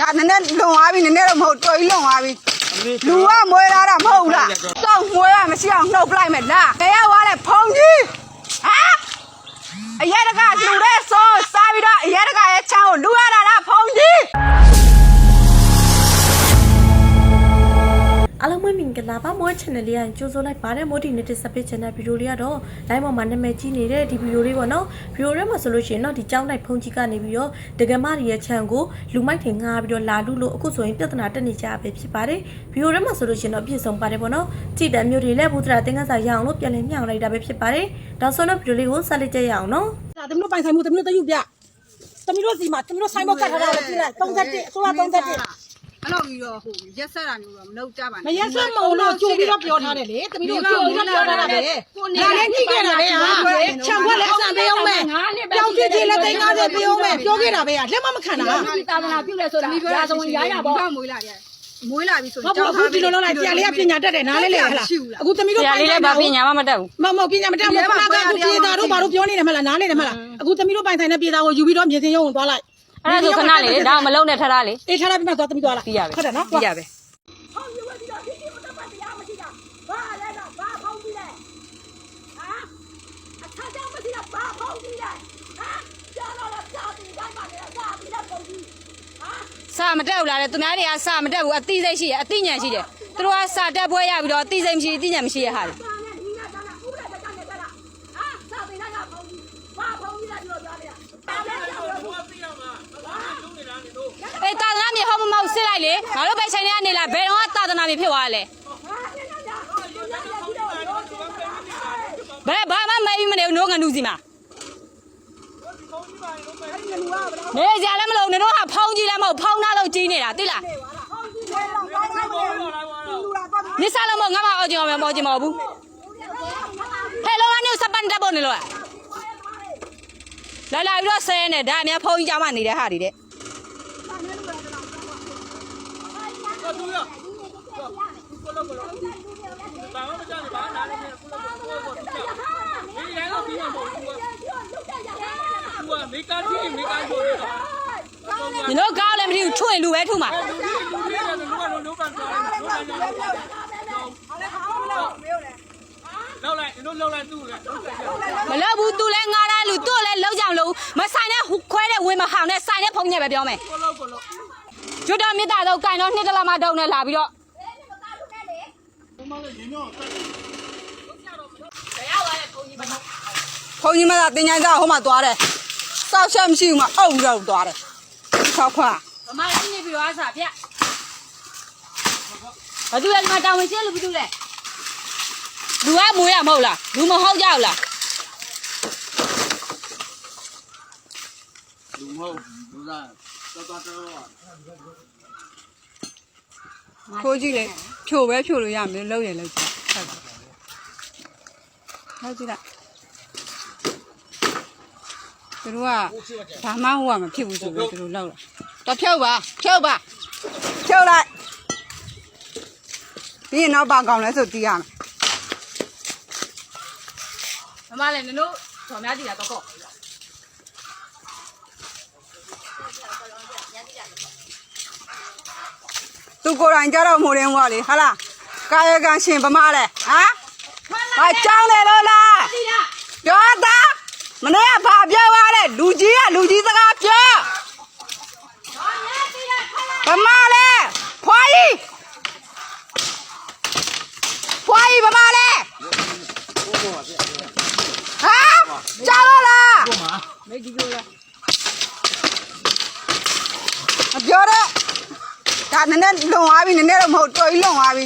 ဒါနည်းနည်းလွန်သွားပြီနည်းနည်းတော့မဟုတ်တော်ကြီးလွန်သွားပြီလူကမွေးလာတာမဟုတ်ဘူးလားစောင့်မွေးရမရှိအောင်နှုတ်ပလိုက်မယ်လားဘယ်ရောက်သွားလဲဖုန်ကြီးဟမ်အရက်တကလူတဲ့စောစားပြီးတော့အရက်တကရဲ့ချမ်းကိုလူရတာလားဖုန်ကြီး အားလုံးပဲမင်္ဂလာပါမော channel လေးကကြိုးစိုးလိုက်ပါတယ်မိုဒီနဲ့တက်ဆက်ပေးချင်တဲ့ဗီဒီယိုလေးကတော့ live ပေါ်မှာနာမည်ကြီးနေတဲ့ဒီဗီဒီယိုလေးပေါ့နော်ဗီဒီယိုထဲမှာဆိုလို့ရှိရင်တော့ဒီကြောင်းလိုက်ဖုန်ကြီးကနေပြီးတော့တကယ်မတွေရဲ့ channel ကိုလူမိုက်ထင်ငှားပြီးတော့လာလူလို့အခုဆိုရင်ပြဿနာတက်နေကြပဲဖြစ်ပါတယ်ဗီဒီယိုထဲမှာဆိုလို့ရှိရင်တော့ပြည့်စုံပါတယ်ပေါ့နော်ကြည်တံမျိုးတွေလည်းဘုဒ္ဓရာသင်္ကန်းစာရအောင်လို့ပြန်လည်မျှောင်လိုက်တာပဲဖြစ်ပါတယ်ဒါဆိုတော့ဗီဒီယိုလေးကိုဆက်လက်ကြရအောင်နော်ဒါသမီးတို့ပိုင်ဆိုင်မှုသမီးတို့တယူပြသမီးတို့စီမှာသမီးတို့ဆိုင်ဘောကတ်ထားတာလည်းပြလိုက်31အစိုးရ31 အဲ့လိုပြီးတော့ဟိုရက်ဆက်တာမျိုးတော့မလုပ်ကြပါမရက်စက်မုံလို့ကြိုပြီးတော့ပြောထားတယ်လေသမီးတို့ကြိုပြီးတော့ပြောထားတာပဲဒါလည်းကြည့်ခဲ့တာပဲဟာခြံခွက်လည်းအဆန်ပေးအောင်မယ်ပြောင်းကြည့်ကြည့်လည်းသိန်း50ပေးအောင်မယ်ပြောခဲ့တာပဲဟာလက်မမခံတာသာသနာပြုလဲဆိုတာရာဇဝင်ရရပေါ့မွေးလာတယ်မွေးလာပြီဆိုဟုတ်ပါဘူးဒီလိုလုံးလိုက်ဆရာလေးကပညာတတ်တယ်နားလဲလေဟလားအခုသမီးတို့ဆရာလေးလည်းဗာပညာမှမတတ်ဘူးမမပညာမတတ်ဘူးခဏကအခုပြေတာတို့ဘာလို့ပြောနေတယ်မလားနားလဲတယ်မလားအခုသမီးတို့ပိုင်ဆိုင်တဲ့ပြေတာကိုယူပြီးတော့မြေစင်ရုံကိုသွားလိုက် အဲ့ဒါဆိုခဏလေးဒါမလုံးနဲ့ထထားလေးအေးထားလိုက်ပြီးမှသွားသမီးသွားလိုက်ပြရပဲဟုတ်တယ်နော်ပြရပဲစာမတက်ဘူးလားတဲ့သူများတွေကစာမတက်ဘူးအသိစိတ်ရှိတယ်အသိဉာဏ်ရှိတယ်သူတို့ကစာတက်ပွဲရပြီးတော့အသိစိတ်မရှိအသိဉာဏ်မရှိရဟာလေအေးတာသနာမြေဟောမမဟုတ်စစ် လိုက်လေငါတို့ပဲချိန်နေကနေလာဘယ်တော့တာသနာမြေဖြစ်သွားလဲဘယ်ဘာမှမဲပြီးမနေဘူးနိုးငနူးစီမှာနေကြလည်းမလို့နေတော့ဟာဖောင်းကြီးလည်းမဟုတ်ဖောင်းသားလို့ကြီးနေတာသိလားနေစားလို့မဟုတ်ငါမအော်ကြည့်အောင်မအော်ကြည့်မဟုတ်ဘူးဟဲ့လောကနေစပန်တက်ပေါ်နေလို့လာလာပြီးတော့ဆဲနေဒါအများဖုန်းကြီးကြောင်းမှနေတဲ့ဟာတွေတဲ့ တော့သူရကိုလိုကိုလိုဘာမှမကြောက်ဘူးဘာနားလည်းမရဘူးကိုလိုကိုလိုကိုလိုဒီလည်းတော့ပြီးမှာမဟုတ်ဘူးကွာမေကာကြီးမေကာကြီးတို့ညတို့ကားလည်းမသိဘူးထွင်လူပဲထုမှာလူကြီးလူကြီးကလူကတော့လူကတော့လူကတော့လောက်လိုက်ညတို့လောက်လိုက်သူ့လည်းမလောက်ဘူးသူလည်းငါးတာလူတို့လည်းလောက်ကြအောင်လို့မဆိုင်တဲ့ခွဲတဲ့ဝင်းမဟောင်နဲ့ဆိုင်တဲ့ဖုံးညက်ပဲပြောမယ်ကိုလိုကိုလို က်ကျွတ်တော်မြစ်တာတော့ကန်တော့နှစ်တလမတုံနဲ့လာပြီးတော့ဖုန်ကြီးမသားတင်ချိုင်းစားဟိုမှာသွားတယ်စောက်ချက်မရှိဘူးမအုပ်ပြီးတော့သွားတယ်၆ခွာဗမာကြီးနေပြီးတော့အစားပြဘာသူလဲဒီမှာတောင်ဝင်ရှင်းလို့ဘာသူလဲလူကမွေးရမဟုတ်လားလူမဟုတ်ကြဘူးလားလူမဟုတ်လူသားတော်တော်တော် ခိုးကြည့်လေဖြိုပဲဖြိုလို့ရမယ်လုံးရလုံးကြည့်ဟုတ်ဟုတ်ကြည့်လိုက်သူတို့ကဘာမှဟိုကမဖြစ်ဘူးဆိုတော့သူတို့လောက်လာတော့ဖြုတ်ပါဖြုတ်ပါဖြုတ်လိုက်ပြီးရင်တော့ပါကောင်းလဲဆိုတီးရမယ်မမလည်းနင်တို့တော်များကြည့်တာတော့ကော့ သူကိုယ်တိုင်ကြတော့မိုးရင်းဟောလေဟာလားကာယကံရှင်ဗမာလဲဟမ်ဘာကြောင်းလေလို့လားပြောတာမနေ့ကဘာပြောသွားလဲလူကြီးကလူကြီးစကားပြောဗမာလဲဖွာကြီးဖွာကြီးဗမာလဲဟမ်ကြောက်လို့လားမပြောတော့ ဒါနည်းနည်းလွန်သွားပြီနည်းနည်းတော့မဟုတ်တော်ကြီးလွန်သွားပြီ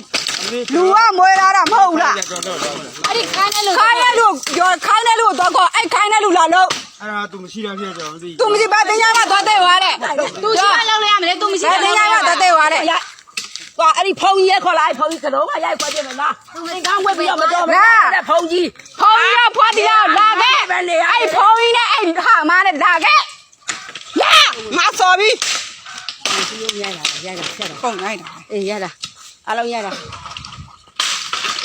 လူကမွေးလာတာမဟုတ်ဘူးလားတော်တော်တော်အဲ့ဒီခိုင်းတဲ့လူခိုင်းတဲ့လူရောခိုင်းတဲ့လူတော့ကောအဲ့ခိုင်းတဲ့လူလာလို့အဲ့ဒါသူမရှိတော့ဖြစ်ကြမသိသူမရှိပါတင်ကြမှာသွားတဲ့ွားတဲ့သူရှိမှလောက်လို့ရမလဲသူမရှိဘာတင်ကြမှာသွားတဲ့ွားတဲ့သွားအဲ့ဒီဖုန်ကြီးရဲ့ခေါ်လိုက်ဖုန်ကြီးကတော့မရိုက်ခွက်ပြမယ်လားသူအိမ်ကောင်းဝက်ပြီးတော့မတော်ဘူးတဲ့ဖုန်ကြီးဖုန်းကြီးကဖွားတီတော့လာခဲ့အဲ့ဖုန်းကြီးနဲ့အဲ့ဟာမနဲ့လာခဲ့လာမစော်ပြီ ရိုက်တာရိုက်တာဆက်တာပုံလိုက်တာအေးရိုက်တာအားလုံးရိုက်တာ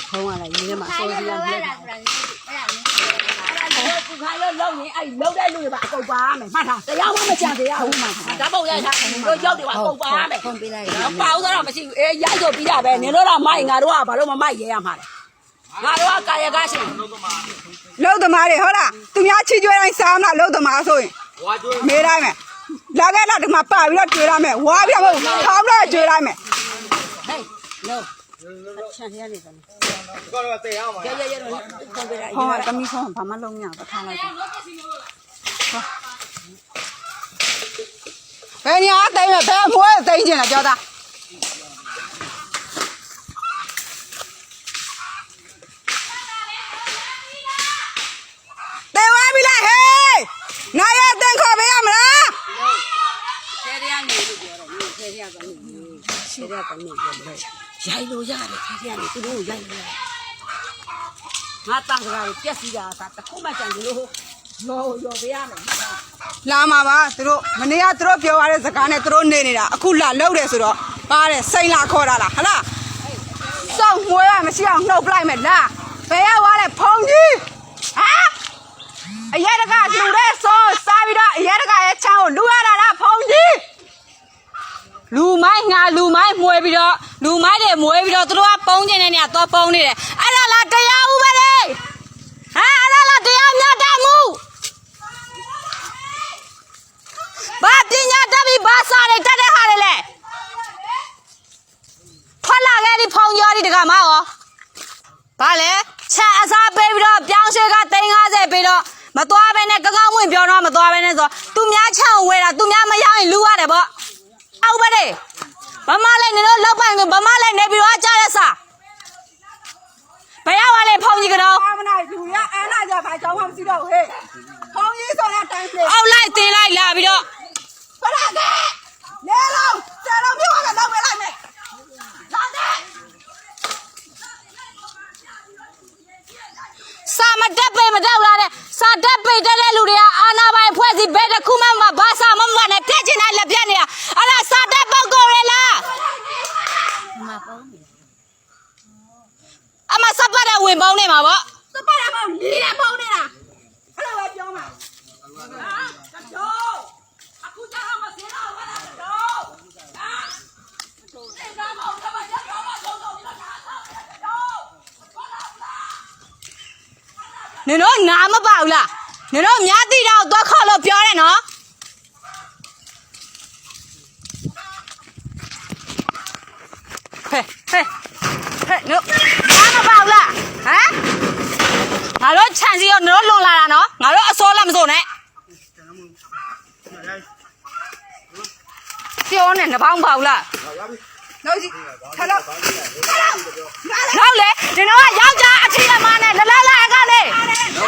ဖုန်ကလည်းရင်းထဲမှာစိုးစီရပြည့်တာဟသူခိုင်းလို့လုံနေအဲ့လုံတဲ့လူတွေပါအကုန်ပါမယ်မှတ်ထားတရားမှမကြံတရားဘူးမှတ်ထားဓာတ်ပုံရိုက်ထားတို့ရောက်တယ်ပါအကုန်ပါမယ်ဖုန်းပေးလိုက်တော့ပါဦးတော့မရှိဘူးအေးရိုက်ဆိုပြီးတာပဲနင်တို့တော့မိုက်ငါတို့ကဘာလို့မမိုက်ရဲရမှာလဲငါတို့ကကာယကရှင်လုံသမားတွေဟုတ်လားသူများချီကျွေးတိုင်းစားမလားလုံသမားဆိုရင်ဝါကျွေးမေးလိုက်မယ် လာခဲ့လာဒီမှာပါပြီးတော့ကျွေးလိုက်မယ်ဝါပြီးတော့မဟုတ်ထောင်းတော့ကျွေးလိုက်မယ်ဟေးလောချန်ရနေတယ်ကတော့တေးအောင်ပါရဲရဲရဲတော့ဖုန်းပေးလိုက်ဟောတမီးဆုံးဘာမှလုံးမရဘူးထားလိုက်တော့ဘယ်ညာတိမ်မဲ့ဘယ်မွေးတိမ်ကျင်လားကြောသားတေဝါပြီလားဟေးနိုင်ရတင်ခေါ်ပေးရမလား ဆယ်ရနေလို့ပြောတယ်ဆယ် ရကနေဆယ်ရကနေပြောတယ်ရိုက်လို့ရတယ်ဆယ်ရနေသူတို့ရိုက်လို့ရတယ်ငါတန်ကြတာပြက်စီတာကတခုမှကြံလို့ရောရောပေးရမယ်လာမှာပါသူတို့မနေ့ကသူတို့ပြောရတဲ့စကားနဲ့သူတို့နေနေတာအခုလာလောက်တယ်ဆိုတော့ပါတယ်စိန်လာခေါ်တာလားဟလားစောင့်မွေးရမရှိအောင်နှုတ်ပလိုက်မယ်လားဘယ်ရောက်သွားလဲဖုန်ကြီးဟမ်အရက်တကလူတဲ့စောစားပြီးတော့အရက်တကရဲ့ချမ်းကိုလူရတာလားဖုန်ကြီး လူမိုင်းငါလူမိုင်းမွေပြီးတော့လူမိုင်းတွေမွေပြီးတော့သူတို့ကပုံးကျင်နေနေတော့ပုံးနေတယ်အဲ့ဒါလားတရားဥပဒေဟမ်အဲ့ဒါလားတရားမျှတမှုဘာပညာတတ်ပြီးဘာစာတွေတတ်တဲ့ဟာတွေလဲထွက်လာခဲ့ဒီဖုန်ကျော်ဒီတကမရောဘာလဲချက်အစားပေးပြီးတော့ပြောင်းရွှေက350ပေးတော့မသွားဘဲနဲ့ကကောင်းဝင်ပြောတော့မသွားဘဲနဲ့ဆိုသူများချောင်းဝဲတာသူများမရောက်ရင်လူရတယ်ပေါ့ အောက်ပါလေဗမာလည်းနေတော့လောက်ပိုင်ဆိုဗမာလည်းနေပြီးတော့ကြားရစားဘယ်ရောက်ပါလဲဖုန်ကြီးကတော့အာမနာလူရအန်းလာကြဘာကြောင်းမှမရှိတော့ဟေးဖုန်ကြီးဆိုတဲ့တိုင်းပြေအောက်လိုက်တင်လိုက်လာပြီးတော့ဖလာကလေလုံးဆယ်လုံးပြောတာလောက်ပဲလိုက်မယ်လာတဲ့စာမတက်ပေမတက်လာတဲ့စာတက်ပေတက်တဲ့လူတွေကအာနာပိုင်ဖွဲ့စီဘယ်တစ်ခုမှမဘာစာမမနဲ့ပြက်ချင်တိုင်းလက်ပြက်နေတာအဲ့ဒါစာတက်ပုဂ္ဂိုလ်ရလားအမစပတ်တဲ့ဝင်ပေါင်းနေမှာပေါ့ စပတ်ရမောင်လီရပေါင်းနေတာအဲ့လိုပဲပြောမှာဟာတော့အခုကြောင်မစင်းတော့ဘာလဲတော့ဟာစေကမောင်ကမရတော့မတော့တော့လာတာတော့ နင်တို့နားမပါဘူးလားနင်တို့များတိတော့သွားခေါ်လို့ပြောတယ်နော်ဟဲ့ဟဲ့ဟဲ့နို့နားမပါဘူးလားဟမ်ငါတို့ခြံစီရောနင်တို့လွန်လာတာနော်ငါတို့အစောလည်းမစိုးနဲ့ပြောနေနှပေါင်းပါဘူးလား နောက်ကြီးခလောက်နောက်လေဒီတော့ကယောက်ျားအထီးအမနဲ့လလလာကလေ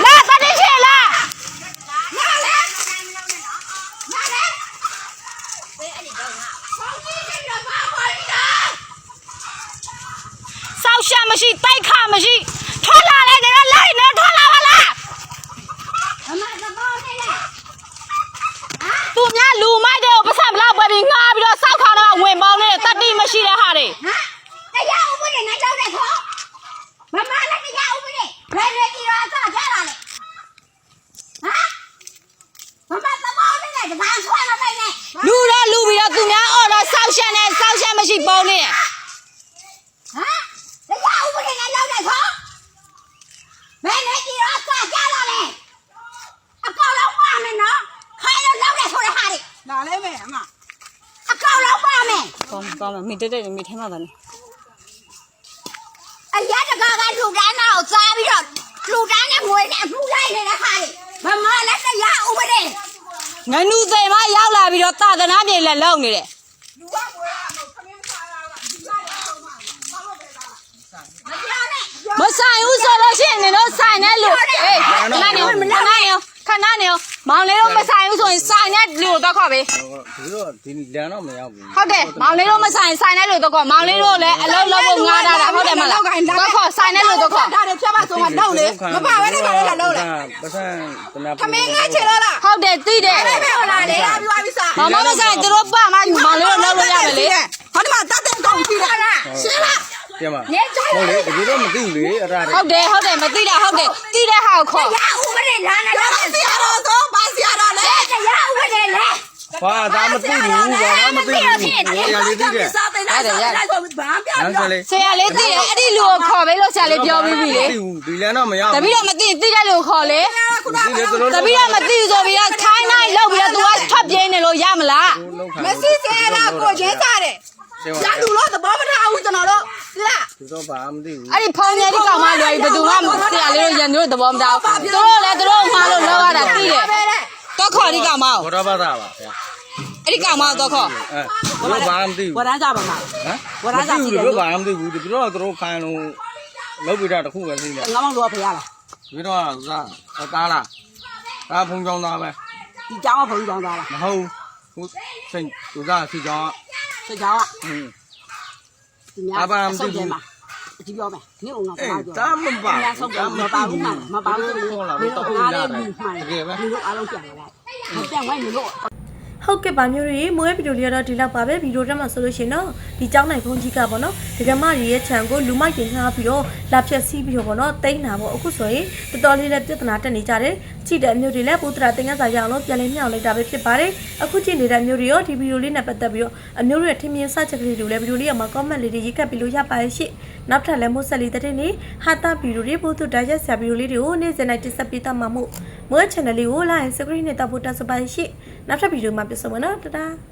လာတတိရှိလားလာလေလာလေစောက်ရှာမရှိတိုက်ခမရှိထွက်လာလေဒီတော့လိုက်နေထွက်လာပါလားသူများလူမိုက်တဲ့ကိုပတ်စံဘလောက်ပဲပြီးငားပြီးတော့စောက်ခါတော့ဝင်ပေါင်းနေတဲ့တတိမရှိတဲ့ဟာတွေ တရားဥပဒေနဲ့ကြောက်တဲ့ခေါ်မမလည်းတရားဥပဒေ ဘယ်နဲ့ကြီးတော့အစားကြလာလဲဟမ်မမသမောင်းနဲ့တကားဆွဲမလိုက်နဲ့လူတော့လူပြီးတော့သူများအော်တော့စောက်ရှာနေစောက်ရှာမရှိပေါင်းနေတယ်ဟမ်တရားဥပဒေနဲ့ကြောက်တဲ့ခေါ်ဘယ်နဲ့ကြီးတော့အစားကြလာလဲအကောင်လုံးပါမယ်နော်ခိုင်းလို့လောက်တဲ့ဆိုတဲ့ဟာတွေလာလဲမယ်အမအကောင်လုံးပါမယ်ကောင်းကောင်းမိတက်တက်မိထဲမှာတယ်အရက်တကားကလူတန်းတော့စားပြီးတော့ လူတန်းနဲ့ငွေနဲ့အမှုလိုက်နေတဲ့ဟာတွေမမလည်းတရားဥပဒေငနူသိမ်မရောက်လာပြီးတော့တာသနာပြေလက်လုံးနေတယ်လူကမွေးရမခမင်းစားရတာဒီလိုက်အောင်မှာဘာလို့ပဲလားမပြောနဲ့ မဆိုင်ဘူးဆိုလို့ရှိရင်နင်တို့ဆိုင်တဲ့လူအေးခဏနေခဏနေ ခဏနေမောင်လေးတို့မဆိုင်ဘူးဆိုရင်ဆိုင်တဲ့လူကိုတော့ခေါ်ပေးဒီတော့ဒီလမ်းတော့မရောက်ဘူးဟုတ်တယ်မောင်လေးတို့မဆိုင်ဆိုင်တဲ့လူတော့ခေါ်မောင်လေးတို့လည်းအလုံးလုံးဖို့ငားတာတာဟုတ်တယ်မလားတော့ခေါ်ဆိုင်တဲ့လူတော့ခေါ်ဒါတွေဖြတ်ပါဆိုမှတော့လေမပါဘဲနဲ့ပါလေလာလို့လေပတ်စံတနာခမင်းငါချေလို့လားဟုတ်တယ်သိတယ်အဲ့ဒါပဲလာလေလာပြီးသွားပြီစားမောင်မမဆိုင်သူတို့ပါမှမောင်လေးတို့လောက်လို့ရမယ်လေဟောဒီမှာတတ်တဲ့ကောင်ရှိတယ်ရှင်းလား ပြန်ပါဟုတ်လေတကယ်တော့မသိဘူးလေအဲ့ဒါဟုတ်တယ်ဟုတ်တယ်မသိတာဟုတ်တယ်သိတဲ့ဟာကိုခေါ်ရဥပဒေလာနေတော့ဆရာတော်ဆိုဘာဆရာတော်လဲရဥပဒေလေဘာဒါမသိဘူးဘာမှမသိဘူးရလေးသိတယ်စားတဲ့လိုက်စားလိုက်ဆိုဘာပြလမ်းစလေးဆရာလေးသိတယ်အဲ့ဒီလူကိုခေါ်ပေးလို့ဆရာလေးပြောပြီးပြီလေမသိဘူးဒီလမ်းတော့မရောက်တပီတော့မသိသိတဲ့လူကိုခေါ်လေဒီလေသူတို့တပီတော့မသိဘူးဆိုပြီးတော့ခိုင်းနိုင်လောက်ပြီးတော့ तू ကထွက်ပြေးနေလို့ရမလားမစစ်စေလားကိုချင်းစားတယ်ကျ ရလူလို့သဘောမထားဘူးကျွန်တော်တို့ဒီလားသူတို့ဘာမသိဘူးအဲ့ဒီဖုန်းကြီးဒီကောင်မလွယ်ဘယ်သူမှဆရာလေးတို့ရန်တို့သဘောမတောက်သူတို့လည်းသူတို့မှားလို့လောက်ရတာသိတယ်တော့ခေါ်ဒီကောင်မကိုဘောရပါတာပါဗျာအဲ့ဒီကောင်မကိုတော့ခေါ်အဲသူတို့ဘာမသိဘူးဝရမ်းကြပါမှာဟမ်ဝရစားကြည့်တယ်ဘာမှမသိဘူးသူတို့ကသူတို့ခိုင်းလို့လုပ်ပြတာတခုပဲသိတယ်ငါမောင်လောဖရလားပြီးတော့စားအသားလားဒါဖုံကြောင်းသားပဲဒီကြောင်းကဘုံကြောင်းသားလားမဟုတ် ဟိုစိတ်သူကစိတ်ကြောင်းစိတ်ကြောင်းอ่ะဟင်းဒီများဆုတ်တယ်မှာဒီပြောမယ်ဒီကောင်ကဘာပြောတာမပါဘူးတာမပါဘူးမပါဘူးခေါ်လာတော့တော့ရတယ်တကယ်ပဲဒီလိုအားလုံးပြန်လာဟုတ်ပြန်ဝိုင်းလို့ဟုတ်ကဲ့ပါမျိုးတွေမိုးရဲ့ဗီဒီယိုလေးတော့ဒီလောက်ပါပဲဗီဒီယိုတက်မှာဆိုလို့ရှင်တော့ဒီကြောင်းနိုင်ဖုန်းကြီးကပေါ့နော်ဒီကမကြီးရဲ့ခြံကိုလူမိုက်တင်ထားပြီးတော့လာဖြက်စီးပြီးတော့ပေါ့နော်တိမ့်တာပေါ့အခုဆိုရင်တော်တော်လေးလည်းပြဿနာတက်နေကြတယ် ကြည့်တဲ့အမျိုးတွေလည်းဘုဒ္ဓရာတင်ကစားရအောင်လို့ပြန်လည်မြောက်လိုက်တာပဲဖြစ်ပါတယ်အခုကြည့်နေတဲ့အမျိုးတွေရောဒီဗီဒီယိုလေးနဲ့ပတ်သက်ပြီးတော့အမျိုးတွေရဲ့ထင်မြင်စချက်ကလေးတွေလည်းဗီဒီယိုလေးရမှာ comment လေးတွေရေးခတ်ပြီးလို့ရပါရဲ့ရှင့်နောက်ထပ်လည်းမို့ဆက်လေးတဲ့နေ့ဟာတာဗီဒီယိုတွေဘုဒ္ဓဒါရက်ဆရာဗီဒီယိုလေးတွေကိုနေ့စဉ်တိုင်းတင်ဆက်ပေးသွားမှာမို့မို့ channel လေးကို like subscribe နဲ့တောက်ဖို့တက်စပါရှင့်နောက်ထပ်ဗီဒီယိုမှာပြန်ဆုံမယ်နော်တတား